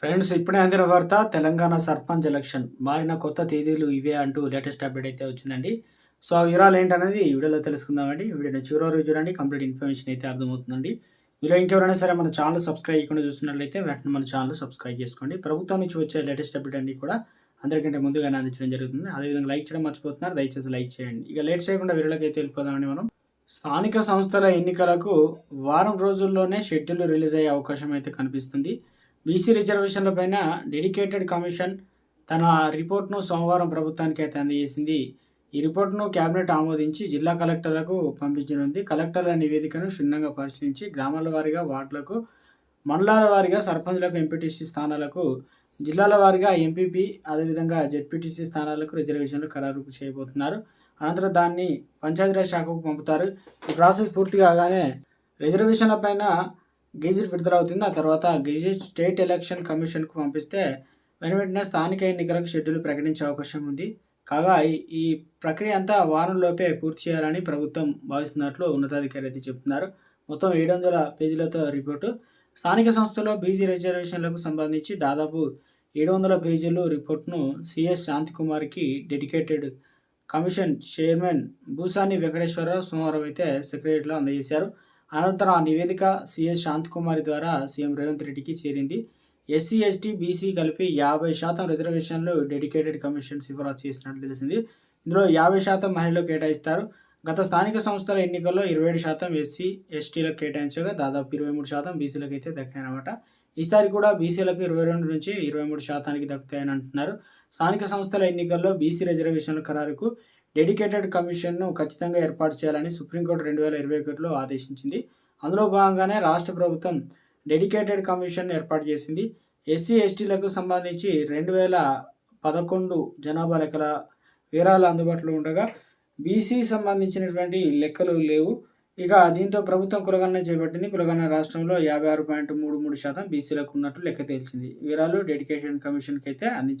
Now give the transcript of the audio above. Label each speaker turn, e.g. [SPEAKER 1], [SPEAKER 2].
[SPEAKER 1] Friends ఇప్పుడే అందిన వార్త తెలంగాణ సర్పంచ్ ఎలక్షన్. మారిన కొత్త తేదీలు ఇవే అంటూ లేటెస్ట్ అప్డేట్ అయితే వచ్చిందండి. సో ఆ వివరాలు ఏంటనేది ఈ వీడియోలో తెలుసుకుందామండి. వీడియోని చివరి వరకు చూడండి కంప్లీట్ ఇన్ఫర్మేషన్ అయితే అర్థమవుతుందండి. మీరు ఇంకెవరైనా సరే మన ఛానల్ సబ్స్క్రైబ్ చేయకుండా చూస్తున్నట్లయితే వెంటనే మన ఛానల్ సబ్స్క్రైబ్ చేసుకోండి. ప్రభుత్వం నుంచి వచ్చే లేటెస్ట్ అప్డేట్ అన్ని కూడా అందరికంటే ముందుగానే అందించడం జరుగుతుంది. అదేవిధంగా లైక్ చేయడం మర్చిపోతున్నారు దయచేసి లైక్ చేయండి. ఇక లేట్ చేయకుండా వీడియోలోకి అయితే వెళ్ళిపోదామండి మనం. స్థానిక సంస్థల ఎన్నికలకు వారం రోజుల్లోనే షెడ్యూల్ రిలీజ్ అయ్యే అవకాశం అయితే కనిపిస్తుంది. బీసీ రిజర్వేషన్ల పైన డెడికేటెడ్ కమిషన్ తన రిపోర్ట్ను సోమవారం ప్రభుత్వానికి అయితే అందజేసింది. ఈ రిపోర్ట్ను కేబినెట్ ఆమోదించి జిల్లా కలెక్టర్లకు పంపించనుంది. కలెక్టర్ల నివేదికను క్షుణ్ణంగా పరిశీలించి గ్రామాల వారీగా వార్డులకు మండలాల వారీగా సర్పంచ్లకు ఎంపీటీసీ స్థానాలకు జిల్లాల వారీగా ఎంపీపీ అదేవిధంగా జెడ్పీటీసీ స్థానాలకు రిజర్వేషన్లు ఖరారు చేయబోతున్నారు. అనంతరం దాన్ని పంచాయతీరాజ్ శాఖకు పంపుతారు. ఈ ప్రాసెస్ పూర్తి కాగానే రిజర్వేషన్ల గెజిట్ విడుదల అవుతుంది. ఆ తర్వాత గెజిట్ స్టేట్ ఎలక్షన్ కమిషన్కు పంపిస్తే వెను వెంటనే స్థానిక ఎన్నికలకు షెడ్యూల్ ప్రకటించే అవకాశం ఉంది. కాగా ఈ- ప్రక్రియ అంతా వారంలోపే పూర్తి చేయాలని ప్రభుత్వం భావిస్తున్నట్లు ఉన్నతాధికారి అయితే చెప్తున్నారు మొత్తం ఏడు వందల పేజీలతో రిపోర్టు. స్థానిక సంస్థలో బీజీ రిజర్వేషన్లకు సంబంధించి దాదాపు ఏడు వందల పేజీలు రిపోర్ట్ను CS శాంతికుమార్కి dedicated commission chairman Bhusani Venkateswara Rao సోమవారం అయితే సెక్రటరీలో అందజేశారు. అనంతరం ఆ నివేదిక సిఎస్ శాంతకుమారి ద్వారా సీఎం రేవంత్ రెడ్డికి చేరింది. ఎస్సీ ఎస్టీ బీసీ కలిపి యాభై శాతం రిజర్వేషన్లు డెడికేటెడ్ కమిషన్ సిఫారసు చేసినట్లు తెలిసింది. ఇందులో యాభై శాతం మహిళలు కేటాయిస్తారు. గత స్థానిక సంస్థల ఎన్నికల్లో ఇరవై ఏడు శాతం ఎస్సీ ఎస్టీలకు కేటాయించగా దాదాపు ఇరవై మూడు శాతం బీసీలకు అయితే దక్కాయనమాట ఈసారి కూడా బీసీలకు ఇరవై రెండు నుంచి ఇరవై మూడు శాతానికి దక్కుతాయని అంటున్నారు. స్థానిక సంస్థల ఎన్నికల్లో బీసీ రిజర్వేషన్ల ఖరారుకు డెడికేటెడ్ కమిషన్ను ఖచ్చితంగా ఏర్పాటు చేయాలని సుప్రీంకోర్టు రెండు వేల ఇరవై ఒకటిలో ఆదేశించింది. అందులో భాగంగానే రాష్ట్ర ప్రభుత్వం డెడికేటెడ్ కమిషన్ ఏర్పాటు చేసింది. ఎస్సీ ఎస్టీలకు సంబంధించి రెండు వేల పదకొండు జనాభా లెక్కల వివరాలు అందుబాటులో ఉండగా బీసీ సంబంధించినటువంటి లెక్కలు లేవు. ఇక దీంతో ప్రభుత్వం కులగణన చేపట్టింది. కులగణన రాష్ట్రంలో యాభై ఆరు పాయింట్ మూడు మూడు శాతం బీసీలకు ఉన్నట్టు లెక్క తేల్చింది. వివరాలు డెడికేషన్ కమిషన్కి అయితే అందించారు